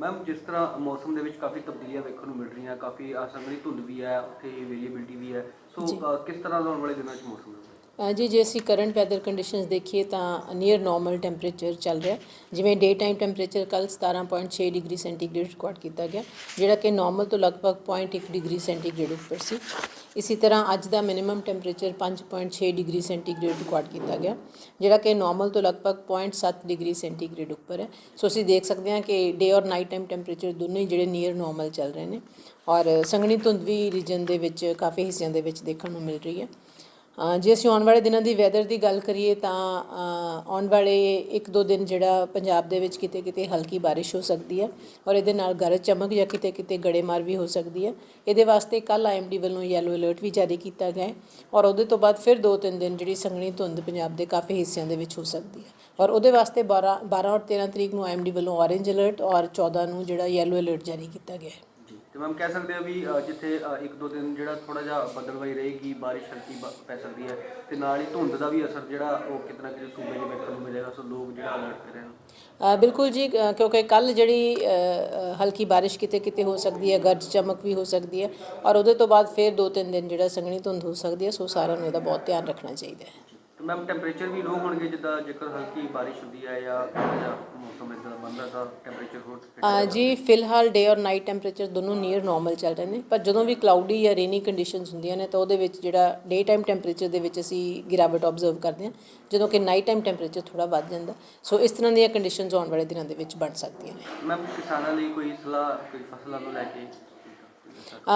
Ma'am ਜਿਸ ਤਰ੍ਹਾਂ ਮੌਸਮ ਦੇ ਵਿੱਚ ਕਾਫੀ ਤਬਦੀਲੀਆਂ ਵੇਖਣ ਨੂੰ ਮਿਲ ਰਹੀਆਂ ਕਾਫੀ ਅ, ਸੰਘਣੀ ਧੁੰਦ ਵੀ ਹੈ ਉੱਥੇ ਵੇਰੀਏਬਿਲਟੀ ਵੀ ਹੈ। ਸੋ ਕਿਸ ਤਰ੍ਹਾਂ ਦਾ ਆਉਣ ਵਾਲੇ ਦਿਨਾਂ 'ਚ ਮੌਸਮ ਹੈ? ਜੀ, ਜੇ ਅਸੀਂ ਕਰੰਟ ਵੈਦਰ ਕੰਡੀਸ਼ਨਸ ਦੇਖੀਏ ਤਾਂ ਨੀਅਰ ਨਾਰਮਲ ਟੈਂਪਰੇਚਰ ਚੱਲ ਰਿਹਾ। ਜਿਵੇਂ ਡੇ ਟਾਈਮ ਟੈਂਪਰੇਚਰ ਕੱਲ 17.6 ਡਿਗਰੀ ਸੈਂਟੀਗ੍ਰੇਡ ਰਿਕਾਰਡ ਕੀਤਾ ਗਿਆ, ਜਿਹੜਾ ਕਿ ਨਾਰਮਲ ਤੋਂ ਲਗਭਗ 0.1 ਡਿਗਰੀ ਸੈਂਟੀਗ੍ਰੇਡ ਉੱਪਰ ਸੀ। ਇਸੇ ਤਰ੍ਹਾਂ ਅੱਜ ਦਾ minimum temperature 5.6 degree centigrade record ਕੀਤਾ ਗਿਆ, ਜਿਹੜਾ ਕਿ ਨਾਰਮਲ ਤੋਂ ਲਗਭਗ 0.7 ਡਿਗਰੀ ਸੈਂਟੀਗ੍ਰੇਡ ਉੱਪਰ ਹੈ। ਸੋ ਅਸੀਂ ਦੇਖ ਸਕਦੇ ਹਾਂ ਕਿ ਡੇ ਔਰ ਨਾਈਟ ਟਾਈਮ ਟੈਂਪਰੇਚਰ ਦੋਨੋਂ ਹੀ ਜਿਹੜੇ ਨੀਅਰ ਨਾਰਮਲ ਚੱਲ ਰਹੇ ਨੇ। ਔਰ ਸੰਘਣੀ ਧੁੰਦ ਵੀ ਰੀਜਨ ਦੇ ਵਿੱਚ, ਕਾਫੀ ਹਿੱਸਿਆਂ ਦੇ ਵਿੱਚ ਦੇਖਣ ਨੂੰ ਮਿਲ ਰਹੀ ਹੈ। ਜੇ ਅਸੀਂ ਆਉਣ ਵਾਲੇ ਦਿਨਾਂ ਦੀ ਵੈਦਰ ਦੀ ਗੱਲ ਕਰੀਏ ਤਾਂ ਆਉਣ ਵਾਲੇ ਇੱਕ ਦੋ ਦਿਨ ਜਿਹੜਾ ਪੰਜਾਬ ਦੇ ਵਿੱਚ ਕਿਤੇ ਕਿਤੇ ਹਲਕੀ ਬਾਰਿਸ਼ ਹੋ ਸਕਦੀ ਹੈ ਔਰ ਇਹਦੇ ਨਾਲ ਗਰਜ ਚਮਕ ਜਾਂ ਕਿਤੇ ਕਿਤੇ ਗੜੇਮਾਰ ਵੀ ਹੋ ਸਕਦੀ ਹੈ। ਇਹਦੇ ਵਾਸਤੇ ਕੱਲ ਆਈਐਮਡੀ ਵੱਲੋਂ ਯੈਲੋ ਅਲਰਟ ਵੀ ਜਾਰੀ ਕੀਤਾ ਗਿਆ ਹੈ ਔਰ ਉਹਦੇ ਤੋਂ ਬਾਅਦ ਫਿਰ ਦੋ ਤਿੰਨ ਦਿਨ ਜਿਹੜੀ ਸੰਘਣੀ ਧੁੰਦ ਪੰਜਾਬ ਦੇ ਕਾਫੀ ਹਿੱਸਿਆਂ ਦੇ ਵਿੱਚ ਹੋ ਸਕਦੀ ਹੈ ਔਰ ਉਹਦੇ ਵਾਸਤੇ 12 12 ਔਰ 13 ਤਰੀਕ ਨੂੰ ਆਈਐਮਡੀ ਵੱਲੋਂ ਔਰੇਂਜ ਅਲਰਟ ਔਰ 14 ਨੂੰ ਜਿਹੜਾ ਯੈਲੋ ਅਲਰਟ ਜਾਰੀ ਕੀਤਾ ਗਿਆ ਹੈ। ਤੇ ਮੈਮ ਕਹਿ ਸਕਦੇ ਆ ਵੀ ਅ, ਜਿੱਥੇ ਅ, ਇੱਕ ਦੋ ਦਿਨ ਜਿਹੜਾ ਥੋੜਾ ਜਿਹਾ ਬੱਦਲਵਾਈ ਰਹੇਗੀ ਬਾਰਿਸ਼ ਹਲਕੀ ਬ- ਪੈ ਸਕਦੀ ਹੈ ਤੇ ਨਾਲ ਹੀ ਧੁੰਦ ਦਾ ਵੀ ਅਸਰ ਜਿਹੜਾ ਉਹ ਕਿਤਨਾ ਕਿਤੇ ਸੂਬੇ 'ਚ ਵੇਖਣ ਨੂੰ ਮਿਲੇਗਾ ਸੋ ਲੋਕ ਜਿਹੜਾ ਅਲਰਟ ਰਹਿਣ। ਅ, ਬਿਲਕੁਲ ਜੀ ਅ, ਕਿਉਂਕਿ ਕੱਲ ਜਿਹੜੀ ਅ, ਅ, ਹਲਕੀ ਬਾਰਿਸ਼ ਕਿਤੇ ਕਿਤੇ ਹੋ ਸਕਦੀ ਹੈ ਗਰਜ ਚਮਕ ਵੀ ਹੋ ਸਕਦੀ ਹੈ ਔਰ ਉਹਦੇ ਤੋਂ ਬਾਅਦ ਫਿਰ ਦੋ ਤਿੰਨ ਦਿਨ ਜਿਹੜਾ ਸੰਘਣੀ ਧੁੰਦ ਹੋ ਸਕਦੀ ਹੈ ਸੋ ਸਾਰਿਆਂ ਨੂੰ ਇਹਦਾ ਬਹੁਤ ਧਿਆਨ ਰੱਖਣਾ ਚਾਹੀਦਾ ਹੈ। ਮੈਮ ਟੈਂਪਰੇਚਰ ਵੀ ਲੋ ਹੋਣਗੇ ਜਿੱਦਾਂ ਜੇਕਰ ਹਲਕੀ ਬਾਰਿਸ਼ ਹੁੰਦੀ ਹੈ ਜਾਂ ਮੌਸਮ ਇਦਾਂ ਦਾ ਬਣਦਾ ਤਾਂ ਟੈਂਪਰੇਚਰ ਹੋਰ ਜੀ ਫਿਲਹਾਲ ਡੇ ਔਰ ਨਾਈਟ ਟੈਂਪਰੇਚਰ ਦੋਨੋਂ ਨੀਅਰ ਨਾਰਮਲ ਚੱਲ ਰਹੇ ਨੇ ਪਰ ਜਦੋਂ ਵੀ ਕਲਾਊਡੀ ਜਾਂ ਰੇਨੀ ਕੰਡੀਸ਼ਨਸ ਹੁੰਦੀਆਂ ਨੇ ਤਾਂ ਉਹਦੇ ਵਿੱਚ ਜਿਹੜਾ ਡੇ ਟਾਈਮ ਟੈਂਪਰੇਚਰ ਦੇ ਵਿੱਚ ਅਸੀਂ ਗਿਰਾਵਟ ਆਬਜ਼ਰਵ ਕਰਦੇ ਹਾਂ ਜਦੋਂ ਕਿ ਨਾਈਟ ਟਾਈਮ ਟੈਂਪਰੇਚਰ ਥੋੜਾ ਵੱਧ ਜਾਂਦਾ। ਸੋ ਇਸ ਤਰ੍ਹਾਂ ਦੀਆਂ ਕੰਡੀਸ਼ਨਸ ਆਉਣ ਵਾਲੇ ਦਿਨਾਂ ਦੇ ਵਿੱਚ ਬਣ ਸਕਦੀਆਂ ਨੇ। ਮੈਮ ਕਿਸਾਨਾਂ ਲਈ ਕੋਈ ਸਲਾਹ ਕੋਈ ਫਸਲਾਂ ਨੂੰ ਲੈ ਕੇ?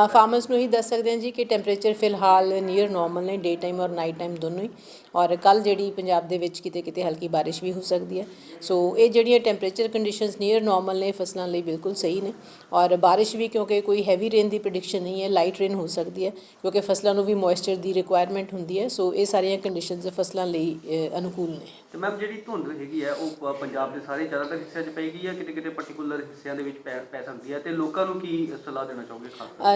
ਫਾਰਮਰਸ ਨੂੰ ਹੀ ਦੱਸ ਸਕਦੇ ਹਾਂ ਜੀ ਕਿ ਟੈਂਪਰੇਚਰ ਫਿਲਹਾਲ ਨੀਅਰ ਨਾਰਮਲ ਨੇ ਡੇ ਟਾਈਮ ਔਰ ਨਾਈਟ ਟਾਈਮ ਦੋਨੋਂ ਹੀ। ਔਰ ਕੱਲ ਜਿਹੜੀ ਪੰਜਾਬ ਦੇ ਵਿੱਚ ਕਿਤੇ ਕਿਤੇ ਹਲਕੀ ਬਾਰਿਸ਼ ਵੀ ਹੋ ਸਕਦੀ ਹੈ। ਸੋ ਇਹ ਜਿਹੜੀਆਂ ਟੈਂਪਰੇਚਰ ਕੰਡੀਸ਼ਨਸ ਨੀਅਰ ਨਾਰਮਲ ਨੇ, ਫਸਲਾਂ ਲਈ ਬਿਲਕੁਲ ਸਹੀ ਨੇ। ਔਰ ਬਾਰਿਸ਼ ਵੀ ਕਿਉਂਕਿ ਕੋਈ ਹੈਵੀ ਰੇਨ ਦੀ ਪ੍ਰੈਡਿਕਸ਼ਨ ਨਹੀਂ ਹੈ ਲਾਈਟ ਰੇਨ ਹੋ ਸਕਦੀ ਹੈ, ਕਿਉਂਕਿ ਫਸਲਾਂ ਨੂੰ ਵੀ ਮੋਇਸਚਰ ਦੀ ਰਿਕੁਆਇਰਮੈਂਟ ਹੁੰਦੀ ਹੈ। ਸੋ ਇਹ ਸਾਰੀਆਂ ਕੰਡੀਸ਼ਨਸ ਫਸਲਾਂ ਲਈ ਅਨੁਕੂਲ ਨੇ। ਤੇ ਮੈਮ ਜਿਹੜੀ ਧੁੰਦ ਹੈਗੀ ਹੈ, ਉਹ ਪੰਜਾਬ ਦੇ ਸਾਰੇ ਜ਼ਿਆਦਾਤਰ ਹਿੱਸਿਆਂ 'ਚ ਪਏਗੀ ਜਾਂ ਕਿਤੇ ਕਿਤੇ ਪਾਰਟਿਕੂਲਰ ਹਿੱਸਿਆਂ ਦੇ ਵਿੱਚ ਪੈ ਪੈ ਸਕਦੀ ਹੈ? ਤੇ ਲੋਕਾਂ ਨੂੰ ਕੀ ਸਲਾਹ ਦੇਣਾ ਚਾਹੋਗੇ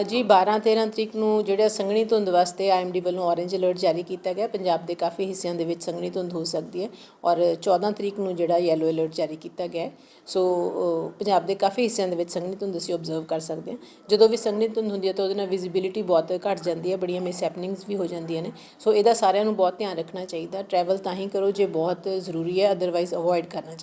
ਜੀ 12 13 ਤਰੀਕ ਨੂੰ ਜਿਹੜਾ ਸੰਘਣੀ ਧੁੰਦ ਵਾਸਤੇ ਆਈਐਮਡੀ ਵੱਲੋਂ ਔਰੇਂਜ ਅਲਰਟ ਜਾਰੀ ਕੀਤਾ ਗਿਆ। ਪੰਜਾਬ ਦੇ ਕਾਫੀ ਹਿੱਸਿਆਂ ਦੇ ਵਿੱਚ ਸੰਘਣੀ ਧੁੰਦ ਹੋ ਸਕਦੀ ਹੈ ਔਰ 14 ਤਰੀਕ ਨੂੰ ਜਿਹੜਾ ਯੈਲੋ ਅਲਰਟ ਜਾਰੀ ਕੀਤਾ ਗਿਆ ਸੋ ਪੰਜਾਬ ਦੇ ਕਾਫੀ ਹਿੱਸਿਆਂ ਦੇ ਵਿੱਚ ਸੰਘਣੀ ਧੁੰਦ ਅਸੀਂ ਆਬਜ਼ਰਵ ਕਰ ਸਕਦੇ ਹਾਂ। ਜਦੋਂ ਵੀ ਸੰਘਣੀ ਧੁੰਦ ਹੁੰਦੀ ਹੈ ਤਾਂ ਉਹਦੇ ਨਾਲ ਵਿਜ਼ਿਬਿਲਿਟੀ ਬਹੁਤ ਘਟ ਜਾਂਦੀ ਹੈ, ਬੜੀਆਂ ਮਿਸ ਹੈਪਨਿੰਗਸ ਵੀ ਹੋ ਜਾਂਦੀਆਂ ਨੇ। ਸੋ, ਇਹਦਾ ਸਾਰਿਆਂ ਨੂੰ ਬਹੁਤ ਧਿਆਨ ਰੱਖਣਾ ਚਾਹੀਦਾ। ਟਰੈਵਲ ਤਾਂ ਹੀ ਕਰੋ ਜੇ ਬਹੁਤ ਜ਼ਰੂਰੀ ਹੈ ਅਦਰਵਾਈਜ਼ ਅਵੋਇਡ ਕਰਨਾ ਚਾਹੀਦਾ।